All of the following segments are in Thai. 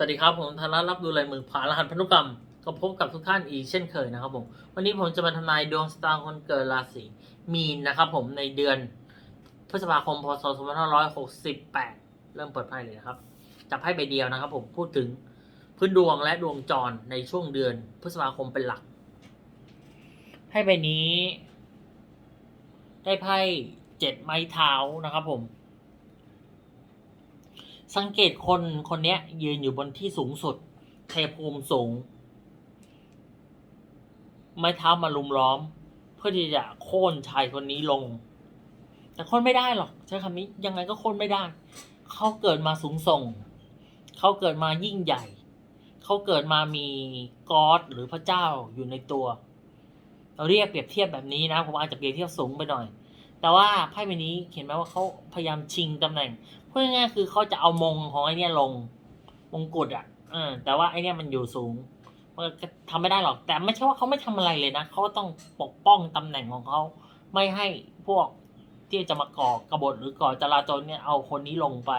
สวัสดีครับ ผมธนรัตน์รับดูลายมือผ่านรหัสพันธุกรรมก็พบกับทุกท่านอีกเช่นเคยนะครับผม วันนี้ผมจะมาทำนายดวงสตาร์คนเกิดราศีมีนนะครับผมในเดือนพฤษภาคมพศ 2568 เริ่มเปิดไพ่เลยนะครับ จับไพ่ใบเดียวนะครับผมพูดถึงพื้นดวงและดวงจรในช่วงเดือนพฤษภาคมเป็นหลักไพ่ใบนี้ ได้ไพ่เจ็ดไม้เท้านะครับผม สังเกตคนคนเนี้ยยืนอยู่บนที่สูงสุดเทภูมิสูง ไม้เท้ามาลุมล้อม เพื่อที่จะโค่นชายคนนี้ลง แต่โค่นไม่ได้หรอกใช้คำนี้ยังไงก็โค่นไม่ได้ เขาเกิดมาสูงส่ง เขาเกิดมายิ่งใหญ่ เขาเกิดมามีกอดหรือพระเจ้าอยู่ในตัว เราเรียกเปรียบเทียบแบบนี้นะผมอาจจะเปรียบเทียบสูงไปหน่อย แต่ว่าไพ่ใบนี้เห็นไหมว่าเขาพยายามชิงตำแหน่งพูดง่ายๆคือเขาจะเอามงของไอเนี้ยลงมงกุฎอะเออแต่ว่าไอเนี้ยมันอยู่สูงมันทำไม่ได้หรอก แต่ไม่ใช่ว่าเขาไม่ทำอะไรเลยนะเขาต้องปกป้องตำแหน่งของเขาไม่ให้พวกที่จะมาก่อกระบฏหรือก่อจราจรเนี่ยเอาคนนี้ลงไป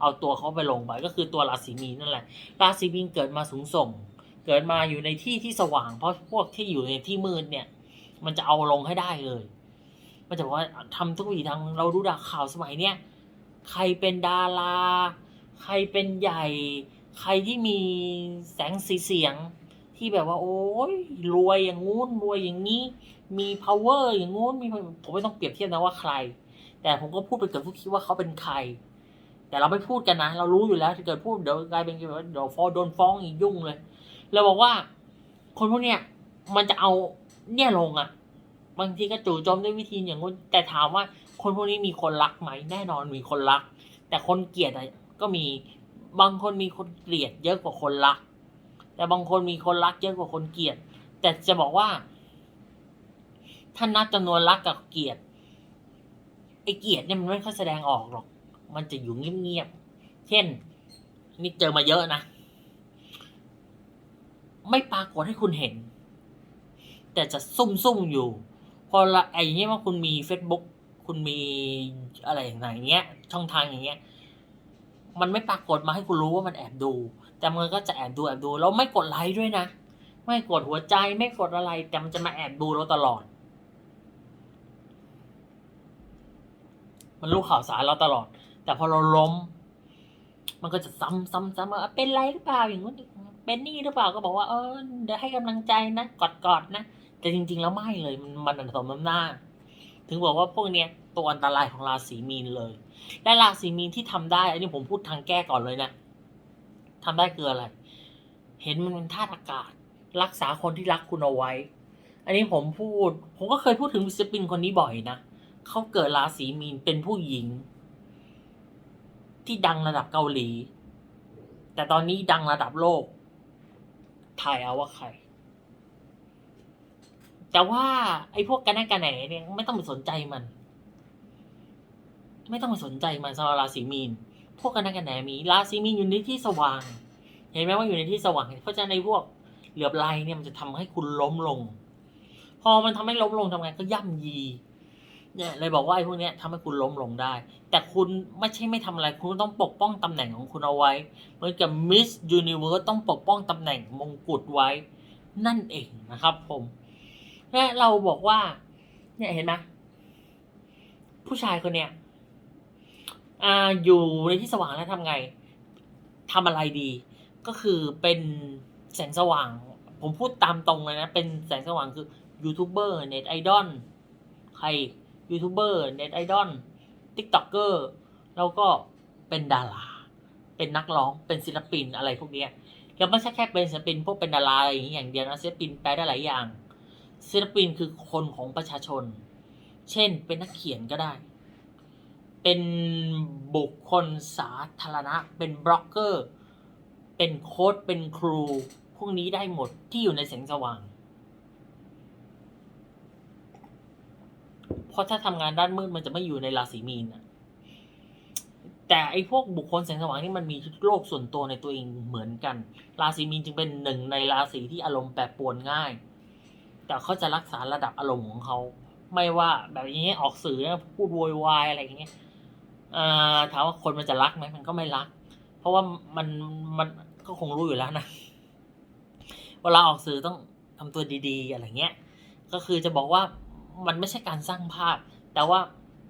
เอาตัวเขาไปลงไป ก็คือตัวราศีมีนนั่นแหละราศีมีนเกิดมาสูงส่ง เกิดมาอยู่ในที่ที่สว่าง เพราะพวกที่อยู่ในที่มืดเนี่ย มันจะเอาลงให้ได้เลย มันจะบอกว่าทำทุกวิถีทางเราดูดาข่าวสมัยเนี้ยใครเป็นดารา ใครเป็นใหญ่ ใครที่มีแสงสีเสียง ที่แบบว่า โอ้ยรวยอย่างงู้นรวยอย่างนี้ มี power อย่างงู้นมีผมไม่ต้องเปรียบเทียบนะว่าใคร แต่ผมก็พูดไปเกิดทุกคิดว่าเขาเป็นใคร แต่เราไม่พูดกันนะ เรารู้อยู่แล้วถ้าเกิดพูดเดี๋ยวกลายเป็นแบบเดี๋ยวฟ้องโดนฟ้องอีกยุ่งเลยเราบอกว่า คนพวกเนี้ยมันจะเอาเนี่ยลงอะ บางทีก็จู่โจมด้วยวิธีอย่างงู้นแต่ถามว่าคนพวกนี้มีคนรักไหมแน่นอนมีคนรัก แต่คนเกลียดก็มีบางคนมีคนเกลียดเยอะกว่าคนรัก แต่บางคนมีคนรักเยอะกว่าคนเกลียด แต่จะบอกว่าถ้านับจำนวนรักกับเกลียดไอ้เกลียดเนี่ยมันไม่ค่อยแสดงออกหรอก มันจะอยู่เงียบๆ เช่น นี่เจอมาเยอะนะ ไม่ปรากฏให้คุณเห็น แต่จะซุ่มๆอยู่ พอละไอ้เนี้ยว่าคุณมี Facebook คุณมีอะไรอย่างเงี้ย ช่องทางอย่างเงี้ย มันไม่ปรากฏมาให้คุณรู้ว่ามันแอบดู แต่มันก็จะแอบดูแอบดูแล้วไม่กดไลค์ด้วยนะ ไม่กดหัวใจไม่กดอะไร แต่มันจะมาแอบดูเราตลอด มันรู้ข่าวสารเราตลอด แต่พอเราล้ม มันก็จะซ้ำซ้ำซ้ำว่าเป็นไรหรือเปล่าอย่างนู้นเป็นนี่หรือเปล่าก็บอกว่าเออเดี๋ยวให้กำลังใจนะกอดกอดๆนะ แต่จริง ๆ แล้วไม่เลยมันมันสมน้ำหน้า ถึงบอกว่าพวกเนี้ยตัวอันตรายของราศีมีนเลย และราศีมีนที่ทำได้ อันนี้ผมพูดทางแก้ก่อนเลยนะทำได้คืออะไร เห็นมันเป็นธาตุอากาศ รักษาคนที่รักคุณเอาไว้ อันนี้ผมพูด ผมก็เคยพูดถึงศิลปินคนนี้บ่อยนะเขาเกิดราศีมีนเป็นผู้หญิง ที่ดังระดับเกาหลี แต่ตอนนี้ดังระดับโลกทายเอาว่าใคร แต่ว่าไอ้พวกกันแน่กันแหนเนี่ยไม่ต้องไปสนใจมัน ไม่ต้องไปสนใจมันสำหรับราศีมีน พวกกันแน่กันแหนมีราศีมีนอยู่ในที่สว่าง เห็นไหมว่าอยู่ในที่สว่าง เพราะฉะนั้นในพวกเหลือบไหลเนี่ยมันจะทำให้คุณล้มลง พอมันทำให้ล้มลงทำไงก็ย่ำยี เนี่ยเลยบอกว่าไอ้พวกเนี้ยทำให้คุณล้มลงได้ แต่คุณไม่ใช่ไม่ทำอะไร คุณต้องปกป้องตำแหน่งของคุณเอาไว้ เหมือนกับมิสยูนิเวิร์สต้องปกป้องตำแหน่งมงกุฎไว้ นั่นเองนะครับผม และเราบอกว่า เนี่ยเห็นไหมผู้ชายคนเนี้ยอ่าอยู่ในที่สว่างแล้วทำไงทำอะไรดี ก็คือเป็นแสงสว่าง ผมพูดตามตรงเลยนะ เป็นแสงสว่างคือยูทูบเบอร์เน็ตไอดอลใครยูทูบเบอร์เน็ตไอดอลทิกต็อกเกอร์แล้วก็เป็นดารา เป็นนักร้องเป็นศิลปินอะไรพวกเนี้ยแล้วไม่ใช่แค่เป็นศิลปินพวกเป็นดาราอะไรอย่างเดียวนะศิลปินแปลได้หลายอย่าง ศิลปินคือคนของประชาชน เช่น เป็นนักเขียนก็ได้ เป็นบุคคลสาธารณะ เป็นบล็อกเกอร์ เป็นโค้ด เป็นครู พวกนี้ได้หมดที่อยู่ในแสงสว่าง เพราะถ้าทำงานด้านมืดมันจะไม่อยู่ในราศีมีนอะแต่ไอ้พวกบุคคลแสงสว่างนี่มันมีโลกส่วนตัวในตัวเองเหมือนกัน ราศีมีนจึงเป็นหนึ่งในราศีที่อารมณ์แปรปรวนง่าย แต่เขาจะรักษาระดับอารมณ์ของเขา ไม่ว่าแบบนี้ออกสื่อพูดโวยวายอะไรอย่างเงี้ยถามว่าคนมันจะรักไหมมันก็ไม่รัก เพราะว่ามันมันก็คงรู้อยู่แล้วนะเวลาออกสื่อต้องทำตัวดีๆ อะไรเงี้ย ก็คือจะบอกว่ามันไม่ใช่การสร้างภาพ แต่ว่า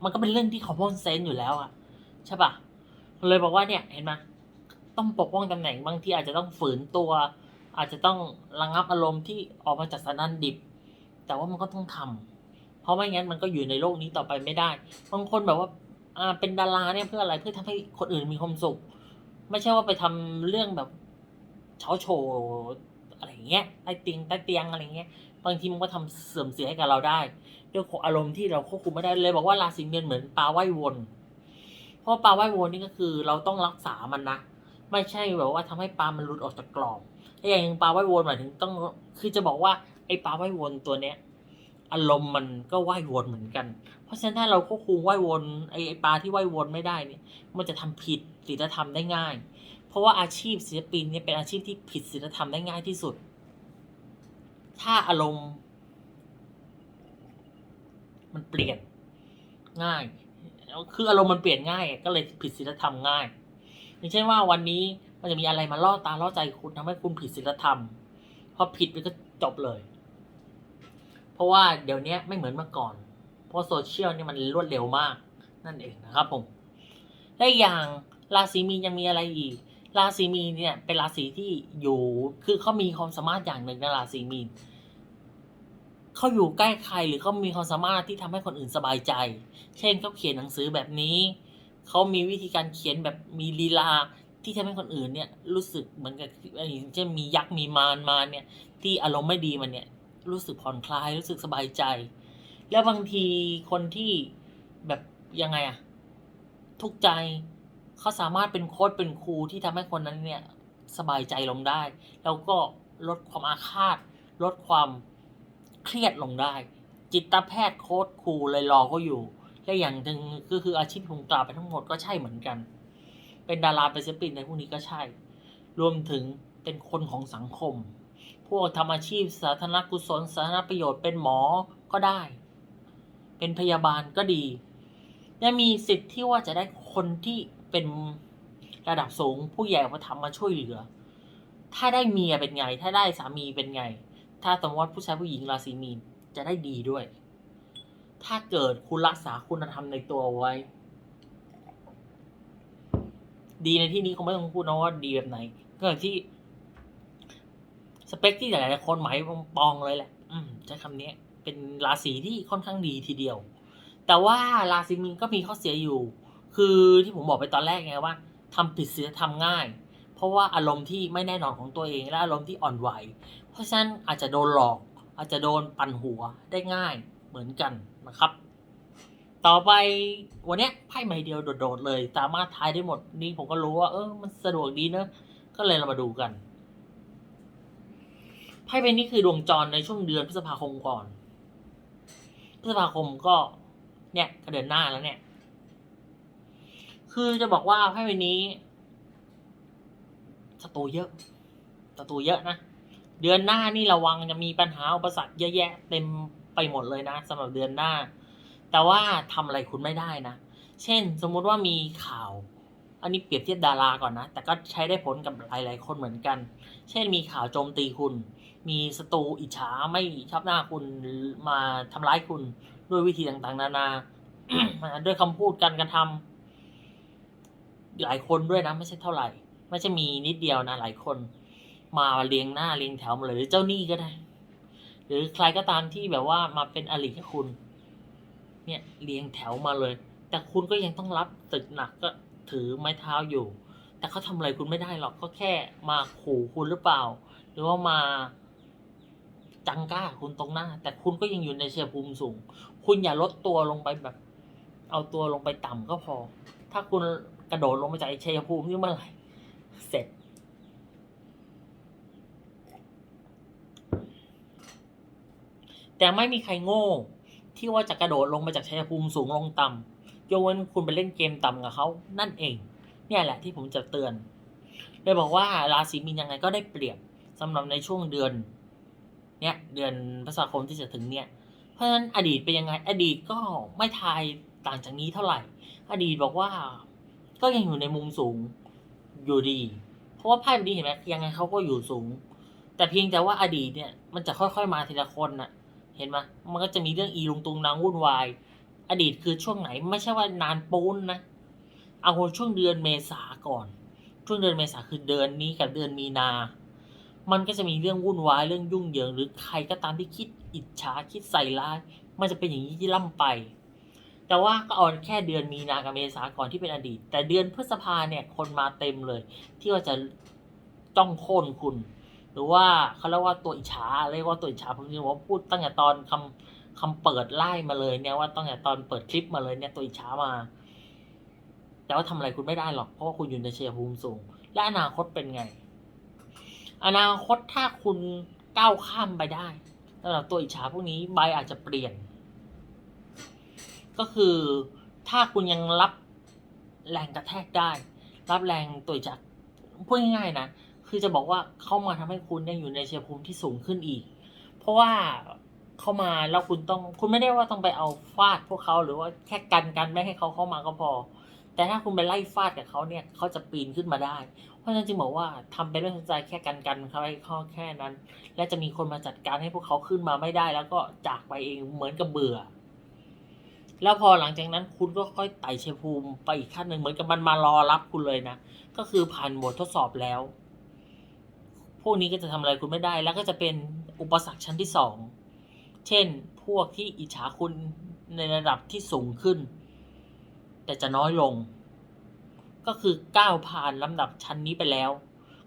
มันก็เป็นเรื่องที่ common sense อยู่แล้วอะใช่ปะเลยบอกว่าเนี่ยเห็นไหมต้องปกป้องตำแหน่งบางทีอาจจะต้องฝืนตัว อาจจะต้องระงับอารมณ์ที่ออกมาจากสนั่นดิบ แต่ว่ามันก็ต้องทำเพราะไม่งั้นมันก็อยู่ในโลกนี้ต่อไปไม่ได้บางคนแบบว่าอ่าเป็นดาราเนี่ยเพื่ออะไรเพื่อทำให้คนอื่นมีความสุข ไม่ใช่ว่าไปทำเรื่องแบบเช้าโชว์อะไรเงี้ยใต้เตียงใต้เตียงอะไรเงี้ยบางทีมันก็ทำเสื่อมเสียให้กับเราได้ด้วยอารมณ์ที่เราควบคุมไม่ได้เลยบอกว่าราศีเมษเหมือนปลาว่ายวน เพราะปลาว่ายวนนี่ก็คือเราต้องรักษามันนะ ไม่ใช่แบบว่าทำให้ปลามันหลุดออกจากกรอบไอ้อย่างปลาว่ายวนหมายถึงต้อง คือจะบอกว่าไอ้ปลาว่ายวนตัวเนี้ย อารมณ์มันก็ว่ายวนเหมือนกัน เพราะฉะนั้นถ้าเราควบคุมว่ายวนไอ้ไอ้ปลาที่ว่ายวนไม่ได้เนี่ย มันจะทำผิดศีลธรรมได้ง่าย เพราะว่าอาชีพศิลปินเนี่ยเป็นอาชีพที่ผิดศีลธรรมได้ง่ายที่สุด ถ้าอารมณ์ มันเปลี่ยนง่าย คืออารมณ์มันเปลี่ยนง่าย ก็เลยผิดศีลธรรมง่าย อย่างเช่นว่าวันนี้มันจะมีอะไรมาล่อตาล่อใจคุณทำให้คุณผิดศีลธรรมพอผิดมันก็จบเลย เพราะว่าเดี๋ยวนี้ไม่เหมือนเมื่อก่อน เพราะโซเชียลนี่มันรวดเร็วมากนั่นเองนะครับผมและอย่างราศีมีนยังมีอะไรอีก ราศีมีนเนี่ยเป็นราศีที่อยู่คือเขามีความสามารถอย่างหนึ่งในราศีมีนเขาอยู่ใกล้ใครหรือเขามีความสามารถที่ทำให้คนอื่นสบายใจ เช่นเขาเขียนหนังสือแบบนี้ เขามีวิธีการเขียนแบบมีลีลาที่ทำให้คนอื่นเนี่ยรู้สึกเหมือนกับอย่างเช่นมียักษ์มีมารมาเนี่ยที่อารมณ์ไม่ดีมันเนี่ยรู้สึกผ่อนคลายรู้สึกสบายใจ แล้วบางทีคนที่แบบยังไงอะทุกใจเขาสามารถเป็นโค้ชเป็นครูที่ทำให้คนนั้นเนี่ยสบายใจลงได้ แล้วก็ลดความอาฆาต ลดความเครียดลงได้ จิตแพทย์โค้ชครูเลยรอก็อยู่ และอย่างหนึ่งก็คืออาชีพที่ผมกล่าวไปทั้งหมดก็ใช่เหมือนกัน เป็นดาราเป็นศิลปินในพวกนี้ก็ใช่ รวมถึงเป็นคนของสังคม พวกทำอาชีพสาธารณกุศลสาธารณประโยชน์เป็นหมอก็ได้ เป็นพยาบาลก็ดีและมีสิทธิ์ที่ว่าจะได้คนที่เป็นระดับสูงผู้ใหญ่มาทำมาช่วยเหลือ ถ้าได้เมียเป็นไง ถ้าได้สามีเป็นไง ถ้าสมมติว่าผู้ชายผู้หญิงราศีมีนจะได้ดีด้วย ถ้าเกิดคุณรักษาคุณธรรมในตัวไว้ ดีในที่นี้คงไม่ต้องพูดนะว่าดีแบบไหน ก็ที่ สเปคที่หลายๆคนหมายปองเลยแหละ อืมใช้คำนี้เป็นราศีที่ค่อนข้างดีทีเดียว แต่ว่าราศีมีนก็มีข้อเสียอยู่ คือที่ผมบอกไปตอนแรกไงว่าทำผิดศีลธรรมง่าย เพราะว่าอารมณ์ที่ไม่แน่นอนของตัวเองและอารมณ์ที่อ่อนไหว เพราะฉะนั้นอาจจะโดนหลอก อาจจะโดนปั่นหัวได้ง่ายเหมือนกัน นะครับ ต่อไปวันนี้ไพ่ใบเดียวโดดๆเลย สามารถทายได้หมดนี่ผมก็รู้ว่า เออมันสะดวกดีเนอะก็เลยเรามาดูกันไพ่ใบนี้คือดวงจรในช่วงเดือนพฤษภาคมก่อน พฤษภาคมก็เนี่ยก็เดือนหน้าแล้วเนี่ย คือจะบอกว่าไพ่ใบนี้ศัตรูเยอะศัตรูเยอะนะ เดือนหน้านี่ระวังจะมีปัญหาอุปสรรคเยอะแยะเต็ม ไปหมดเลยนะสำหรับเดือนหน้า แต่ว่าทำอะไรคุณไม่ได้นะ เช่นสมมุติว่ามีข่าว อันนี้เปรียบเทียบดาราก่อนนะ แต่ก็ใช้ได้ผลกับหลาย ๆ คนเหมือนกัน เช่นมีข่าวโจมตีคุณ มีศัตรูอิจฉาไม่ชอบหน้าคุณมาทำร้ายคุณด้วยวิธีต่างๆ นานา ด้วยคำพูดการกระทำหลายคนด้วยนะไม่ใช่เท่าไหร่ ไม่ใช่มีนิดเดียวนะหลายคน มาเรียงหน้าเรียงแถวมาเลยหรือเจ้าหนี้ก็ได้ หรือใครก็ตามที่แบบว่ามาเป็นอริกับคุณ เนี่ยเรียงแถวมาเลย แต่คุณก็ยังต้องรับตึกหนักก็ถือไม้เท้าอยู่ แต่เขาทำอะไรคุณไม่ได้หรอกก็แค่มาขู่คุณหรือเปล่า หรือว่ามาจังก้าคุณตรงหน้า แต่คุณก็ยังอยู่ในเชียภูมิสูง คุณอย่าลดตัวลงไปแบบ เอาตัวลงไปต่ำก็พอ ถ้าคุณกระโดดลงมาจากเชียภูมินี่เมื่อไหร่เสร็จ แต่ไม่มีใครโง่ที่ว่าจะกระโดดลงมาจากชัยภูมิสูงลงต่ำยกเว้นคุณไปเล่นเกมต่ำกับเขานั่นเอง เนี่ยแหละที่ผมจะเตือนเลยบอกว่าราศีมีนยังไงก็ได้เปรียบสำหรับในช่วงเดือน เนี่ยเดือนพฤษภาคมที่จะถึงเนี่ย เพราะฉะนั้นอดีตเป็นยังไง อดีตก็ไม่ทายต่างจากนี้เท่าไหร่ อดีตบอกว่าก็ยังอยู่ในมุมสูงอยู่ดี เพราะว่าไพ่ใบนี้เห็นไหมยังไงเขาก็อยู่สูง แต่เพียงแต่ว่าอดีตเนี่ยมันจะค่อยๆมาทีละคนน่ะ เห็นไหมมันก็จะมีเรื่องอีลุงตุงนางวุ่นวาย อดีตคือช่วงไหนไม่ใช่ว่านานปูนนะ เอาช่วงเดือนเมษาก่อน ช่วงเดือนเมษาคือเดือนนี้กับเดือนมีนา มันก็จะมีเรื่องวุ่นวายเรื่องยุ่งเหยิง หรือใครก็ตามที่คิดอิจฉาคิดใส่ร้าย มันจะเป็นอย่างนี้ที่ล่ำไป แต่ว่าก็เอาแค่เดือนมีนากับเมษาก่อนที่เป็นอดีต แต่เดือนพฤษภาเนี่ยคนมาเต็มเลย ที่ว่าจะจ้องโค่นคุณ หรือว่าเขาเรียกว่าตัวอิจฉาเรียกว่าตัวอิจฉาผมจะว่าพูดตั้งแต่ตอนคำคำเปิดไล่มาเลยเนี่ยว่าตั้งแต่ตอนเปิดคลิปมาเลยเนี่ยตัวอิจฉามา แต่ว่าทำอะไรคุณไม่ได้หรอกเพราะว่าคุณอยู่ในเชียร์ภูมิสูง และอนาคตเป็นไง อนาคตถ้าคุณก้าวข้ามไปได้สำหรับตัวอิจฉาพวกนี้ใบอาจจะเปลี่ยน ก็คือถ้าคุณยังรับแรงกระแทกได้ รับแรงตัวอิจฉาพูดง่ายๆนะ คือจะบอกว่าเข้ามาทำให้คุณเนี่ยอยู่ในเชียร์ภูมิที่สูงขึ้นอีก เพราะว่าเข้ามาแล้วคุณต้องคุณไม่ได้ว่าต้องไปเอาฟาดพวกเขาหรือว่าแค่กันกันไม่ให้เขาเข้ามาก็พอ แต่ถ้าคุณไปไล่ฟาดกับเขาเนี่ยเขาจะปีนขึ้นมาได้ เพราะฉะนั้นจึงบอกว่าทำไปด้วยใจแค่กันกันเขาให้ข้อแค่นั้น และจะมีคนมาจัดการให้พวกเขาขึ้นมาไม่ได้ แล้วก็จากไปเองเหมือนกับเบื่อ แล้วพอหลังจากนั้นคุณก็ค่อยไต่เชภูมิไปอีกขั้นหนึ่งเหมือนกับมันมารอรับคุณเลยนะก็คือผ่านบททดสอบแล้ว พวกนี้ก็จะทำอะไรคุณไม่ได้ แล้วก็จะเป็นอุปสรรคชั้นที่สองเช่นพวกที่อิจฉาคุณในระดับที่สูงขึ้น แต่จะน้อยลง ก็คือก้าวผ่านลำดับชั้นนี้ไปแล้ว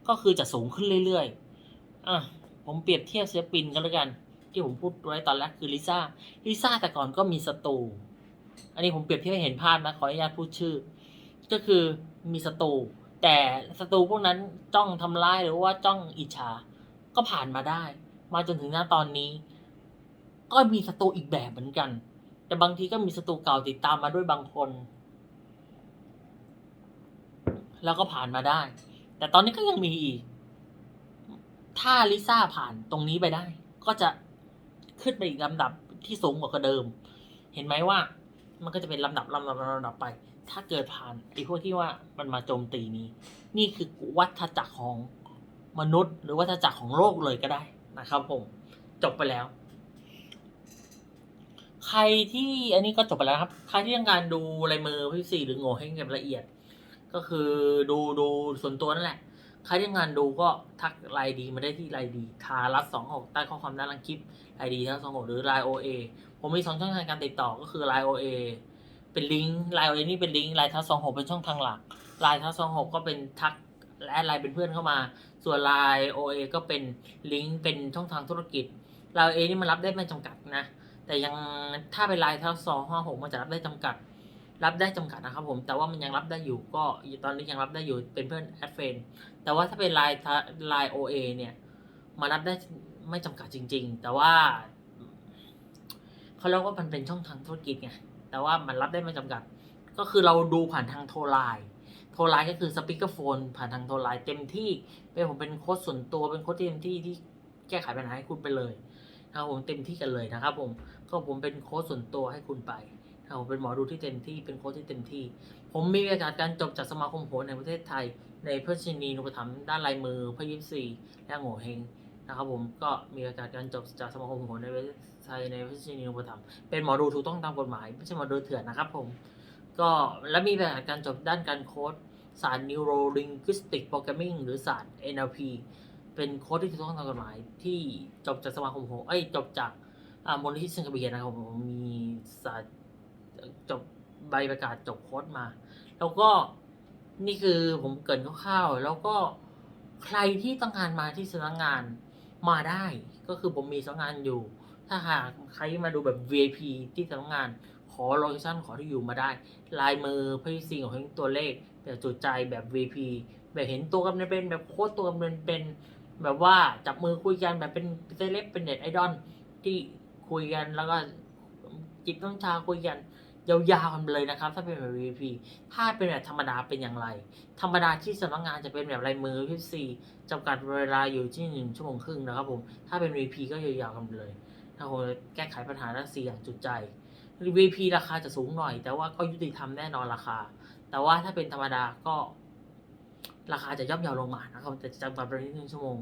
ก็คือจะสูงขึ้นเรื่อยๆอะผมเปรียบเทียบศิลปินกันแล้วกัน ที่ผมพูดไว้ตอนแรกคือลิซ่าลิซ่าแต่ก่อนก็มีศัตรูอันนี้ผมเปรียบเทียบให้เห็นภาพนะขออนุญาตพูดชื่อ ก็คือมีศัตรู แต่ศัตรูพวกนั้นจ้องทำร้ายหรือว่าจ้องอิจฉา ก็ผ่านมาได้ มาจนถึงหน้าตอนนี้ ก็มีศัตรูอีกแบบเหมือนกัน แต่บางทีก็มีศัตรูเก่าติดตามมาด้วยบางคน แล้วก็ผ่านมาได้ แต่ตอนนี้ก็ยังมีอีก ถ้าลิซ่าผ่านตรงนี้ไปได้ ก็จะขึ้นไปอีกลำดับที่สูงกว่าเดิม เห็นไหมว่า มันก็จะเป็นลำดับลำดับลำดับไป ถ้าเกิดผ่านไอ้พวกที่ว่ามันมาโจมตีนี้ นี่คือวัฏจักรของมนุษย์ หรือวัฏจักรของโลกเลยก็ได้นะครับ ผม จบไปแล้ว ใครที่อันนี้ก็จบไปแล้วครับ ใครที่ต้องการดูลายมือพี่สี่หรือโง่ให้เก็บละเอียด ก็คือดูดูส่วนตัวนั่นแหละ ใครที่ต้องการดูก็ทักไลน์ดีมาได้ที่ไลน์ดีทารัสสองหกใต้ข้อความด้านล่างคลิปไลน์ดีทั้งสองหกหรือไลน์โอเอผมมีสองช่องทางการติดต่อก็คือไลน์โอเอ เป็นลิงก์ไลน์โอเอนี่เป็นลิงก์ไลน์ทัสสองหกเป็นช่องทางหลักไลน์ทัสสองหกก็เป็นทักและแอดไลน์เป็นเพื่อนเข้ามา ส่วนไลน์โอเอก็เป็นลิงก์เป็นช่องทางธุรกิจไลน์โอเอนี่มันรับได้ไม่จำกัดนะ แต่ยังถ้าเป็นไลน์ทัสสองห้าหกมันจะรับได้จำกัด รับได้จำกัดนะครับผมแต่ว่ามันยังรับได้อยู่ก็ตอนนี้ยังรับได้อยู่เป็นเพื่อนแอดเฟนแต่ว่าถ้าเป็นไลน์ไลน์โอเอเนี่ยมารับได้ไม่จำกัดจริง ๆ แต่ว่าเขาเรียกว่ามันเป็นช่องทางธุรกิจไง แต่ว่ามันรับได้ไม่จำกัด ก็คือเราดูผ่านทางโทรไลน์โทรไลน์ก็คือสปีกเกอร์โฟนผ่านทางโทรไลน์เต็มที่เป็นผมเป็นโค้ชส่วนตัวเป็นโค้ชที่เต็มที่ที่แก้ไขปัญหาให้คุณไปเลยนะครับผมเต็มที่กันเลยนะครับผมก็ผมเป็นโค้ชส่วนตัวให้คุณไปถ้าผมเป็นหมอดูที่เต็มที่เป็นโค้ชที่เต็มที่ ผมมีประกาศการจบจากสมาคมโหนในประเทศไทย ในเพื่อชินีนุปถัมภ์ด้านลายมือพยิปซีและโง่เฮง นะครับผมก็มีประกาศการจบจากสมาคมโหนในเทศไทยในเพื่อชินีนุปถัมเป็นหมอดูถูกต้องตามกฎหมาย ไม่ใช่หมอดูเถื่อนนะครับผม ก็และมีประกาศการจบด้านการโค้ดศาสตร์ Neuro Linguistic Programming หรือศาสตร์ NLP เป็นโค้ดที่ถูกต้องตามกฎหมาย ที่จบจากสมาคมโหนเอ้ยจบจากอ่ามูลนิธิสิงคโปร์นะครับผมมีศาสตร์จบใบประกาศจบโค้ดมา แล้วก็นี่คือผมเกินคร่าวๆแล้วก็ใครที่ต้องการมาที่สำนักงาน มาได้ก็คือผมมีสำนักงานอยู่ ถ้าหากใครมาดูแบบ VIP ที่สำนักงาน ขอโลเคชั่นขอที่อยู่มาได้ ลายมือพยสิ่งของตัวเลขแบบจุดใจแบบ VIP แบบเห็นตัวกันเป็นแบบโค้ดตัวกันเป็นเป็นแบบว่าจับมือคุยกันแบบเป็นเซเลบเป็นเน็ตไอดอลที่คุยกันแล้วก็จิบน้ำชาคุยกัน ยาวๆกันเลยนะครับ ถ้าเป็นแบบ VP ถ้าเป็นแบบธรรมดาเป็นอย่างไร ธรรมดาที่สำนักงานจะเป็นแบบลายมือพิซีจำกัดเวลาอยู่ที่หนึ่งชั่วโมงครึ่งนะครับผมถ้าเป็น VP ก็ยาวๆกันเลยถ้าผมแก้ไขปัญหาด้านสี่อย่างจุดใจ VP ราคาจะสูงหน่อย แต่ว่าก็ยุติธรรมแน่นอนราคา แต่ว่าถ้าเป็นธรรมดาก็ ราคาจะย่อมเยาวลงมานะครับแต่จำกัดประมาณหนึ่งชั่วโมง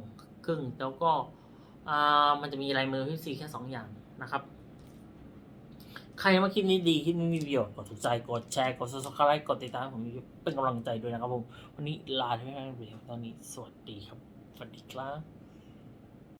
ครึ่งแล้วก็มันจะมีลายมือพี่ซีแค่สองอย่างนะครับ ใครมาคลิปนี้ดีคลิปนี้มีประโยชน์กดถูกใจกดแชร์กด subscribe กดติดตามผมเป็นกำลังใจด้วยนะครับผม วันนี้ลาไปแล้วตอนนี้สวัสดีครับสวัสดีครับ